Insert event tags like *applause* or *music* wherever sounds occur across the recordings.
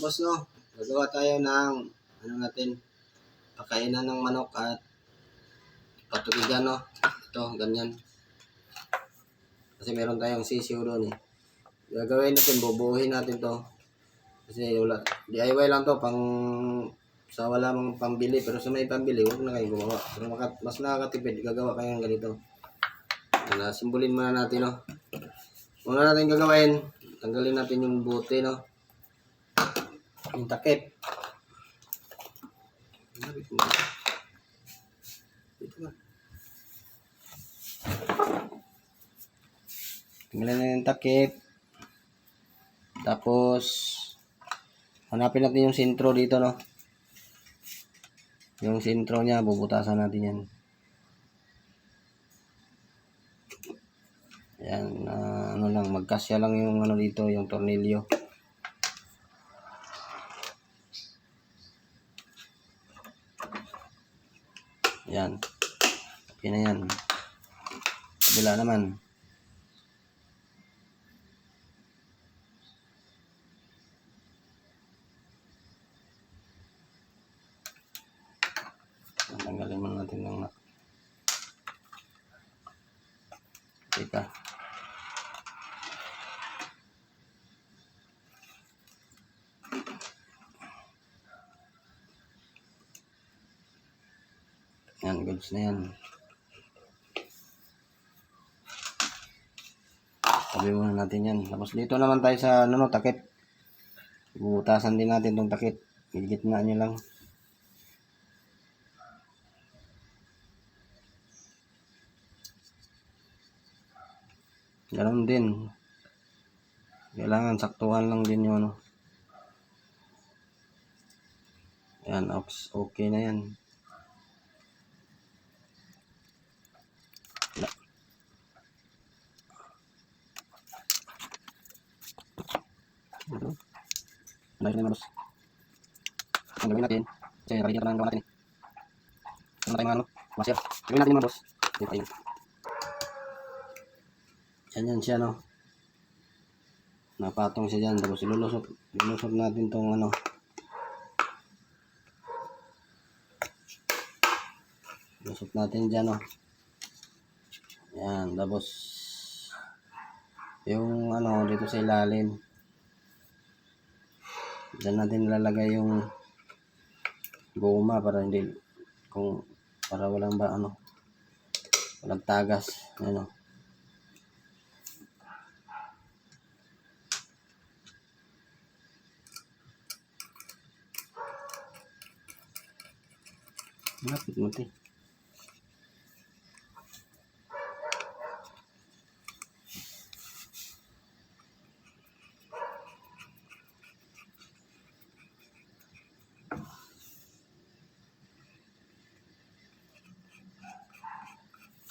boss no, gagawa tayo ng ano natin, pakainan ng manok at patubigan no. Ito, ganyan. Kasi meron tayong sisiw doon eh. Gagawin natin, bubuhin natin to. Kasi wala, DIY lang to, pang sa wala mang pambili, pero sa may pambili, huwag na kayo gumawa. Pero maka, mas nakakatipid, gagawa kayo ng ganito. Na simbolin muna natin, no. Una natin gagawin, tanggalin natin yung buti, no. Yung takip. Ba? Tanggalin na yung takip. Tapos, hanapin natin yung sintro dito, no. Yung sintro niya, bubutasan natin yan. Yan, ah, ano lang, magkasya lang yung ano dito, yung tornilyo. Yan. Okay na yan. Kabila naman. Tanggalin muna natin ng Teka. Yan, goods na yan. Sabi muna natin yan. Tapos dito naman tayo sa ano, no, takip. Bubutasan din natin tong takip. Gigitna nyo lang. Ganun din. Kailangan saktuhan lang din yung ano. Yan, okay na yan. Ano yun, boss? Ang gawin natin, kasi ready na lang gawa natin. eh. Ano tayo mga ano? Washer. Gawin natin mga boss. Dito tayo. Yan yan siya, no? Napatong siya dyan. Tapos ilulusot, ilulusot natin tong ano. Ilusot natin dyan, no? Yan. Tapos, yung ano, dito sa ilalim. Diyan natin ilalagay yung goma para hindi, kung, para walang ba, ano, walang tagas. Ano. Lapit mo, te.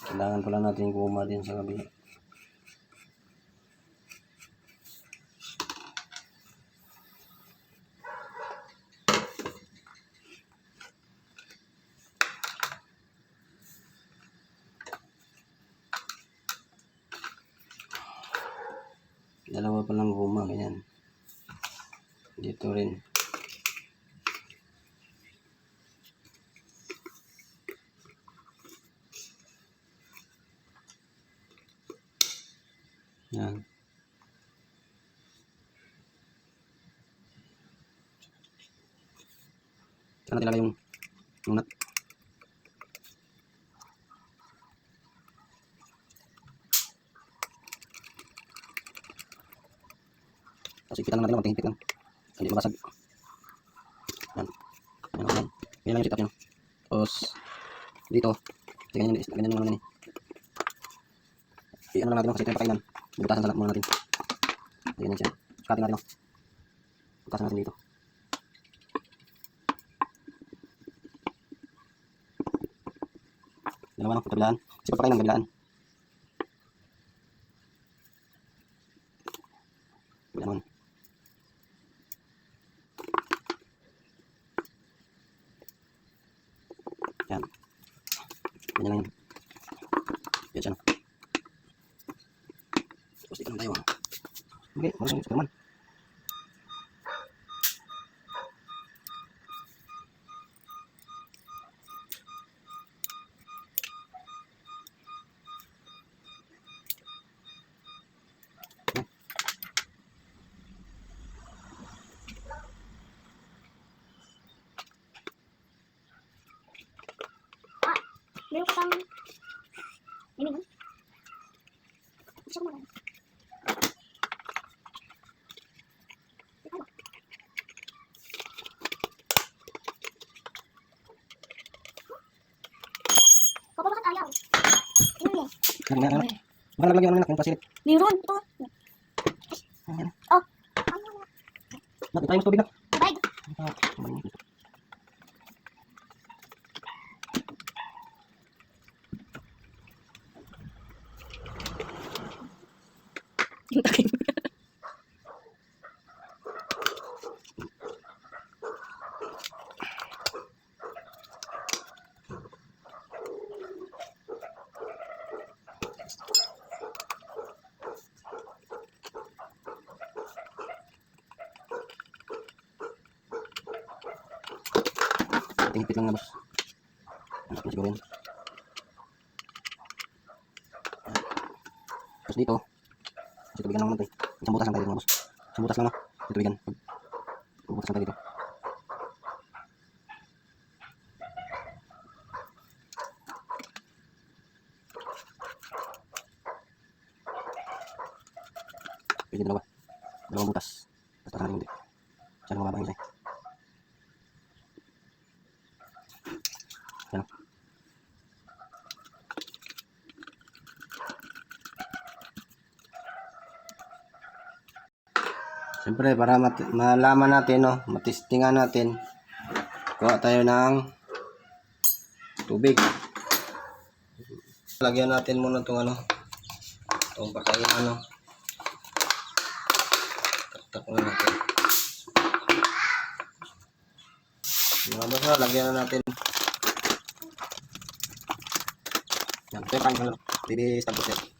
Kailangan pala natin guma din sa kabila. Dalawa pa lang guma, ganyan. Dito rin. Yan. Saan natin ilalagay yung yung nut? Tapos ipitan natin ng konting lang. Hindi mabasag. Yan. Yan, yan. Yan lang yung setup nyo. Tapos, dito. Kasi ganyan, ganyan yung ano yan eh. I-ano lang natin kasi ito yung pakainan. Butasan sa muna natin. Ganyan siya. Sukatin natin no. Butasan natin dito. Dalawa no, kabilaan. Kasi pagpakain ng kabilaan. Kabila naman. Yan. Ganyan lang. Yan siya no. Ah. Okay, marunong naman. Lagyan na. Baka naglagyan ng anak, yung pasilip. Meron to. Ayan. Oh. Nak, itayin mo tubig. Ah, mali. Yung takin. Tingipit lang na, boss. Na siguro yun. Tapos dito, kasi tubigan lang naman ito. Isang butas lang tayo dito, boss. Isang butas lang, no? Ito tubigan. Butas lang tayo dito. Pwede dalawa. Dalawang butas. Siyempre, para mat- malaman natin, no, matistingan natin, kuha tayo ng tubig. Lagyan natin muna itong ano, itong pakain, ano. Taktak na natin. Mga basa, lagyan na natin. Yan, ito yung kain ko lang. Bibi stabot yan. Yan,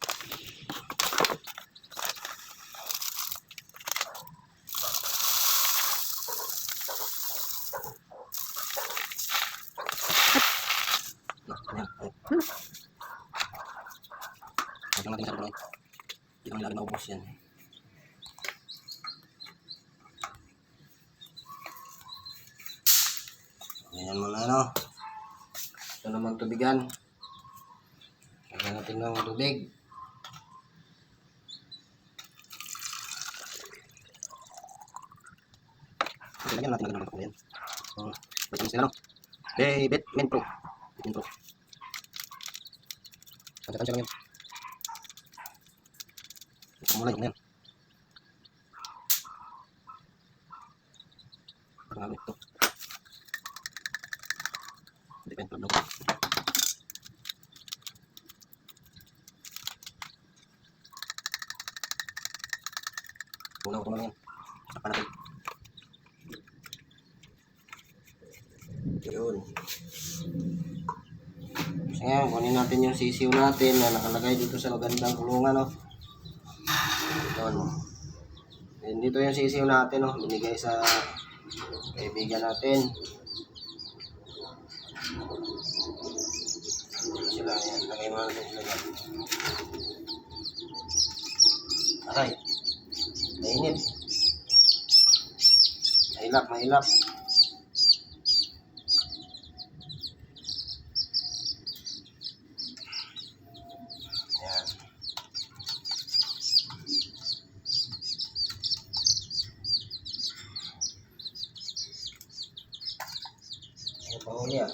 Ayan mo na, ano. Ito naman tubigan. Lagyan natin ng tubig. Lagyan natin ng tubig. So, lagyan sila, no? Bebet, men pro. Men pro. Tansya-tansya lang yan. Mulai, yan. Ito. Lang daw. Tunaw, tunaw yan. Takpan natin. Yun. So ngayon, kunin natin yung sisiw natin na nakalagay dito sa magandang kulungan, no? Ito, no? And dito yung sisiw natin, no? Binigay sa kaibigan natin. Sila, yan. Lagay mo natin sila. Aray. Mainit. Mahilap, mahilap. Yan. Ano pa huli ah?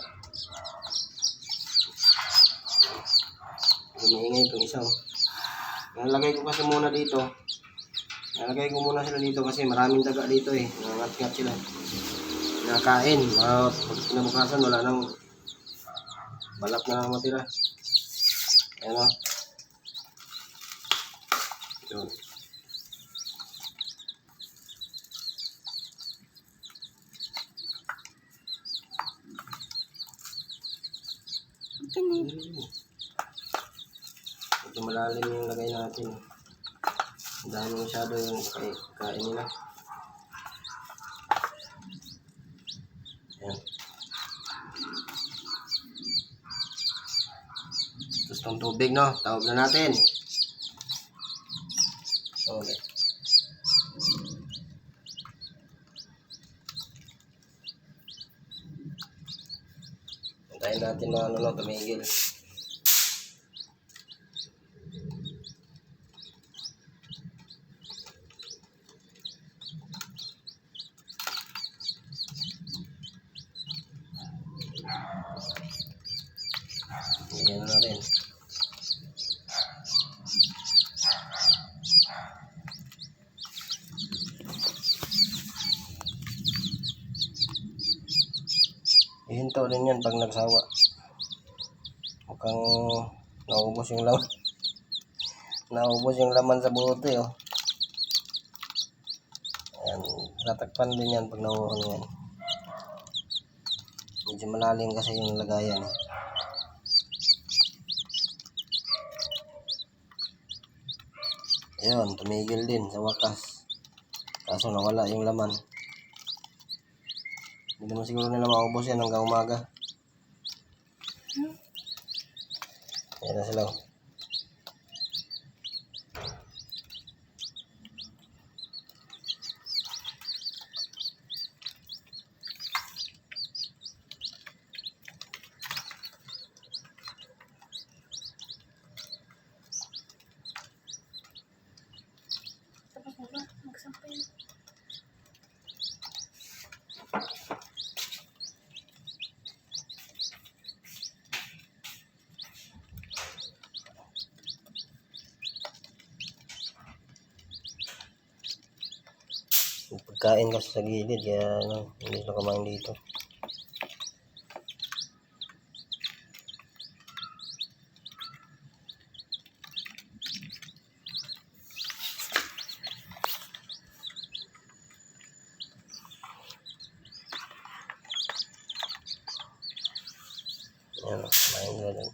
Lumaingay itong isa oh. Nalagay ko kasi muna dito. Nalagay ko muna sila dito kasi maraming daga dito eh. Nangat-ngat sila. Nakain. Uh, pag kinabukasan wala nang balak na lang matira. Ayan o. Yun. Ito malalim yung lagay natin. Ang dami masyado yung kain, kain nila. Ayan. Tapos itong tubig, no? Tawag na natin. Okay. Antayin natin na ano, no, tumigil. Lagyan na natin. Ihinto rin yan pag nagsawa. Mukhang naubos yung laman. *laughs* naubos yung laman sa bote, oh. Ayan, tatakpan din yan pag nauuhan yan. Medyo malalim kasi yung lagayan, eh. Ayun, tumigil din sa wakas. Kaso nawala yung laman. Hindi naman siguro nila maubos yan hanggang umaga. Ayan na sila. Pagkain kasi sa gilid, kaya ano, hindi sila kumain dito. Yan, kumain sila dun.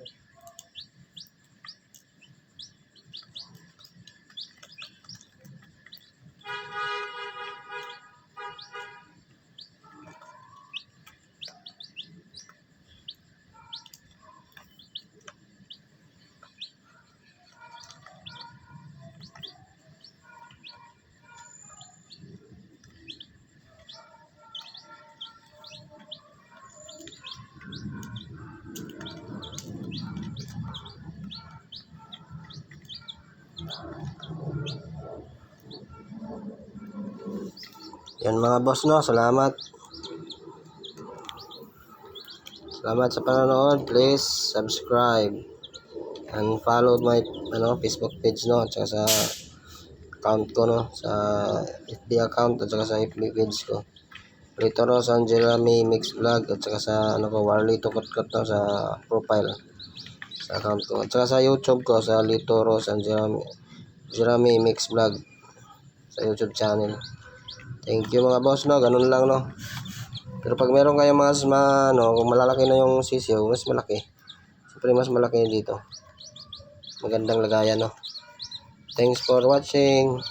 Yan mga boss no, salamat. Salamat sa panonood. Please subscribe and follow my ano Facebook page no, at sa account ko no, sa FB account at sa FB page ko. Rito no, sa Jeremy Mix Vlog at saka sa ano ko, Warlito Kotkot no, sa profile sa account ko. At saka sa YouTube ko, sa Lito Ro San Jeremy, Jeremy Mix Vlog sa YouTube channel. Thank you mga boss no, ganun lang no. Pero pag meron kayong mas ma, ano, kung malalaki na yung sisiyo, mas malaki. Siyempre mas malaki dito. Magandang lagayan no. Thanks for watching.